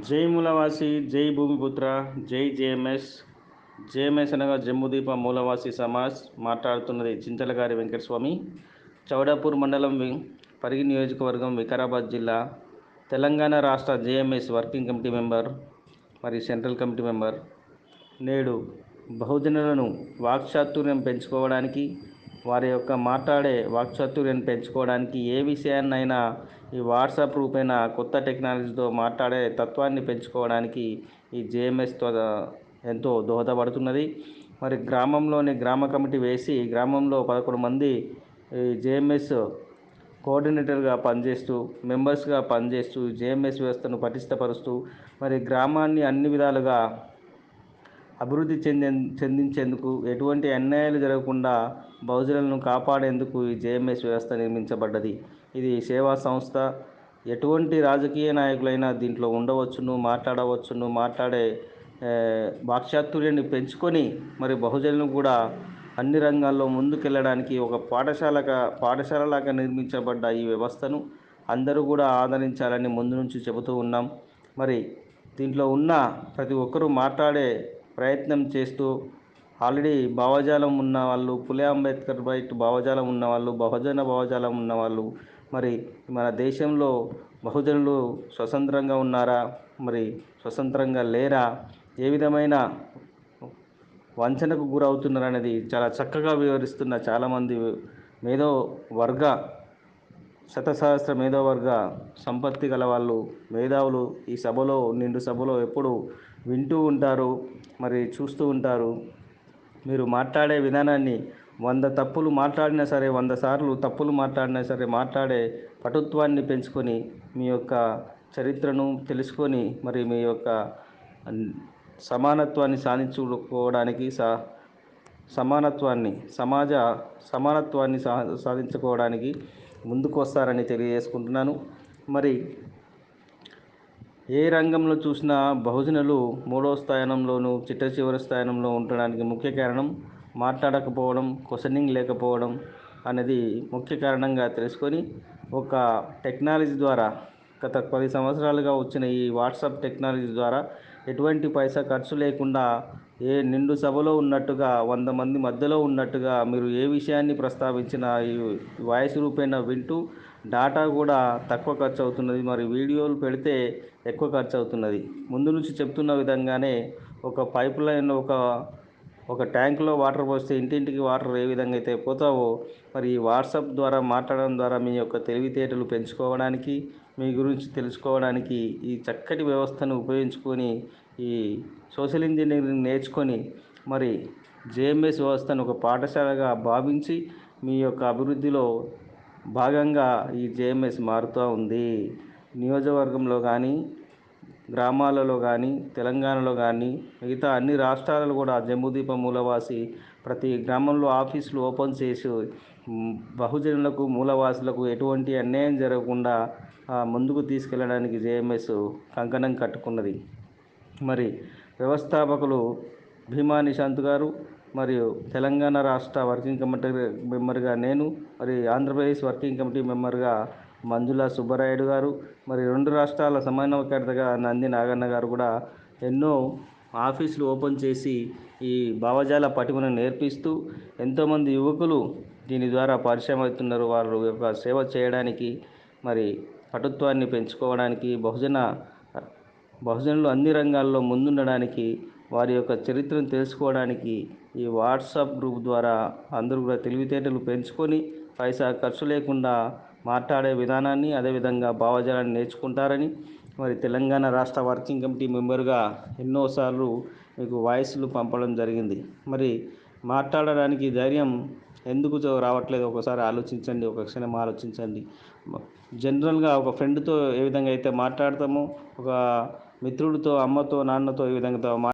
జై మూలవాసి జై భూమిపుత్ర జై జేఎంఎస్. జేఎంఎస్ అనగా జమ్ముదీప మూలవాసి సమాజ్ మాట్లాడుతున్నది చింతలగారి వెంకటస్వామి. చౌడాపూర్ మండలం వి- పరిగి నియోజకవర్గం వికారాబాద్ జిల్లా. తెలంగాణ రాష్ట్ర జేఎంఎస్ వర్కింగ్ కమిటీ మెంబర్ మరి సెంట్రల్ కమిటీ మెంబర్. నేడు బహుజనులను వాక్చాతుర్యం పెంచుకోవడానికి వారి యొక్క మాట్లాడే వాక్చాతుర్యాన్ని పెంచుకోవడానికి ఏ విషయాన్నైనా ఈ వాట్సాప్ రూపేణ కొత్త టెక్నాలజీతో మాట్లాడే తత్వాన్ని పెంచుకోవడానికి ఈ జేఎంఎస్ ఎంతో దోహదపడుతున్నది. మరి గ్రామంలోని గ్రామ కమిటీ వేసి గ్రామంలో పదకొండు మంది ఈ జేఎంఎస్ కోఆర్డినేటర్గా పనిచేస్తూ మెంబర్స్గా పనిచేస్తూ జేఎంఎస్ వ్యవస్థను పటిష్టపరుస్తూ మరి గ్రామాన్ని అన్ని విధాలుగా అభివృద్ధి చెందే చెందించేందుకు ఎటువంటి అన్యాయాలు జరగకుండా బహుజనులను కాపాడేందుకు ఈ జేఎంఎస్ వ్యవస్థ నిర్మించబడ్డది. ఇది సేవా సంస్థ. ఎటువంటి రాజకీయ నాయకులైనా దీంట్లో ఉండవచ్చును మాట్లాడవచ్చును మాట్లాడే ఏ, వాక్చాతుర్యాన్ని పెంచుకొని మరి బహుజనులు కూడా అన్ని రంగాల్లో ముందుకెళ్ళడానికి ఒక పాఠశాలగా పాఠశాలలాగా నిర్మించబడ్డ ఈ వ్యవస్థను అందరూ కూడా ఆదరించాలని ముందు నుంచి చెబుతూ ఉన్నాం. మరి దీంట్లో ఉన్న ప్రతి ఒక్కరూ మాట్లాడే ప్రయత్నం చేస్తూ ఆల్రెడీ భావజాలం ఉన్న వాళ్ళు పులే అంబేద్కర్ బయట భావజాలం ఉన్న వాళ్ళు బహుజన భావజాలం ఉన్న వాళ్ళు మరి మన దేశంలో బహుజనులు స్వతంత్రంగా ఉన్నారా? మరి స్వతంత్రంగా లేరా? ఏ విధమైన వంచనకు గురవుతున్నారు అనేది చాలా చక్కగా వివరిస్తున్న చాలామంది మేధో వర్గ శతసహస్ర మేధోవర్గ సంపత్తి గల వాళ్ళు మేధావులు ఈ సభలో నిండు సభలో ఎప్పుడు వింటూ ఉంటారు మరి చూస్తూ ఉంటారు. మీరు మాట్లాడే విధానాన్ని వంద తప్పులు మాట్లాడినా సరే వంద సార్లు తప్పులు మాట్లాడినా సరే మాట్లాడే పటుత్వాన్ని పెంచుకొని మీ యొక్క చరిత్రను తెలుసుకొని మరి మీ యొక్క సమానత్వాన్ని సాధించుకోవడానికి సా సమానత్వాన్ని సమాజ సమానత్వాన్ని సా సాధించుకోవడానికి ముందుకు వస్తారని తెలియజేసుకుంటున్నాను. మరి ఏ రంగంలో చూసినా బహుజనులు మూడో స్థానంలోనూ చిట్ట చివరి స్థానంలో ఉండడానికి ముఖ్య కారణం మాట్లాడకపోవడం క్వశ్చనింగ్ లేకపోవడం అనేది ముఖ్య కారణంగా తెలుసుకొని ఒక టెక్నాలజీ ద్వారా గత పది సంవత్సరాలుగా వచ్చిన ఈ వాట్సాప్ టెక్నాలజీ ద్వారా ఎటువంటి పైసా ఖర్చు లేకుండా ఏ నిండు సభలో ఉన్నట్టుగా వంద మంది మధ్యలో ఉన్నట్టుగా మీరు ఏ విషయాన్ని ప్రస్తావించినా ఈ వాయిస్ రూపేణ వింటూ డాటా కూడా తక్కువ ఖర్చు అవుతున్నది మరి వీడియోలు పెడితే ఎక్కువ ఖర్చు అవుతున్నది. ముందు నుంచి చెప్తున్న విధంగానే ఒక పైప్ లైన్ ఒక ఒక ట్యాంకులో వాటర్ పోస్తే ఇంటింటికి వాటర్ ఏ విధంగా అయితే పోతావో మరి ఈ వాట్సాప్ ద్వారా మాట్లాడడం ద్వారా మీ యొక్క తెలివితేటలు పెంచుకోవడానికి మీ గురించి తెలుసుకోవడానికి ఈ చక్కటి వ్యవస్థను ఉపయోగించుకొని ఈ సోషల్ ఇంజనీరింగ్ నేర్చుకొని మరి జేఎంఎస్ వ్యవస్థను ఒక పాఠశాలగా భావించి మీ యొక్క అభివృద్ధిలో భాగంగా ఈ జేఎంఎస్ మారుతూ ఉంది. నియోజకవర్గంలో కానీ గ్రామాలలో కానీ తెలంగాణలో కానీ మిగతా అన్ని రాష్ట్రాలలో కూడా జమ్ముదీప మూలవాసి ప్రతి గ్రామంలో ఆఫీసులు ఓపెన్ చేసి బహుజనులకు మూలవాసులకు ఎటువంటి అన్యాయం జరగకుండా ముందుకు తీసుకెళ్ళడానికి జేఎంఎస్ కంకణం కట్టుకున్నది. మరి వ్యవస్థాపకులు భీమా నిశాంత్ గారు మరియు తెలంగాణ రాష్ట్ర వర్కింగ్ కమిటీ మెంబర్గా నేను మరి ఆంధ్రప్రదేశ్ వర్కింగ్ కమిటీ మెంబర్గా మంజుల సుబ్బరాయుడు గారు మరి రెండు రాష్ట్రాల సమన్వయకర్తగా నంది నాగన్న గారు కూడా ఎన్నో ఆఫీసులు ఓపెన్ చేసి ఈ భావజాల పటిమను నేర్పిస్తూ ఎంతోమంది యువకులు దీని ద్వారా పరిచయం అవుతున్నారు. వారు యొక్క సేవ చేయడానికి మరి పటుత్వాన్ని పెంచుకోవడానికి బహుజన బహుజనులు అన్ని రంగాల్లో ముందుండడానికి వారి యొక్క చరిత్రను తెలుసుకోవడానికి ఈ వాట్సాప్ గ్రూప్ ద్వారా అందరూ కూడా తెలివితేటలు పెంచుకొని పైసా ఖర్చు లేకుండా మాట్లాడే విధానాన్ని అదేవిధంగా భావజాలాన్ని నేర్చుకుంటారని మరి తెలంగాణ రాష్ట్ర వర్కింగ్ కమిటీ మెంబర్గా ఎన్నోసార్లు మీకు వాయిస్లు పంపడం జరిగింది. మరి మాట్లాడడానికి ధైర్యం ఎందుకు రావట్లేదు? ఒకసారి ఆలోచించండి ఒక క్షణం ఆలోచించండి. జనరల్గా ఒక ఫ్రెండ్తో ఏ విధంగా అయితే మాట్లాడతామో ఒక మిత్రుడితో అమ్మతో నాన్నతో ఏ విధంగా మా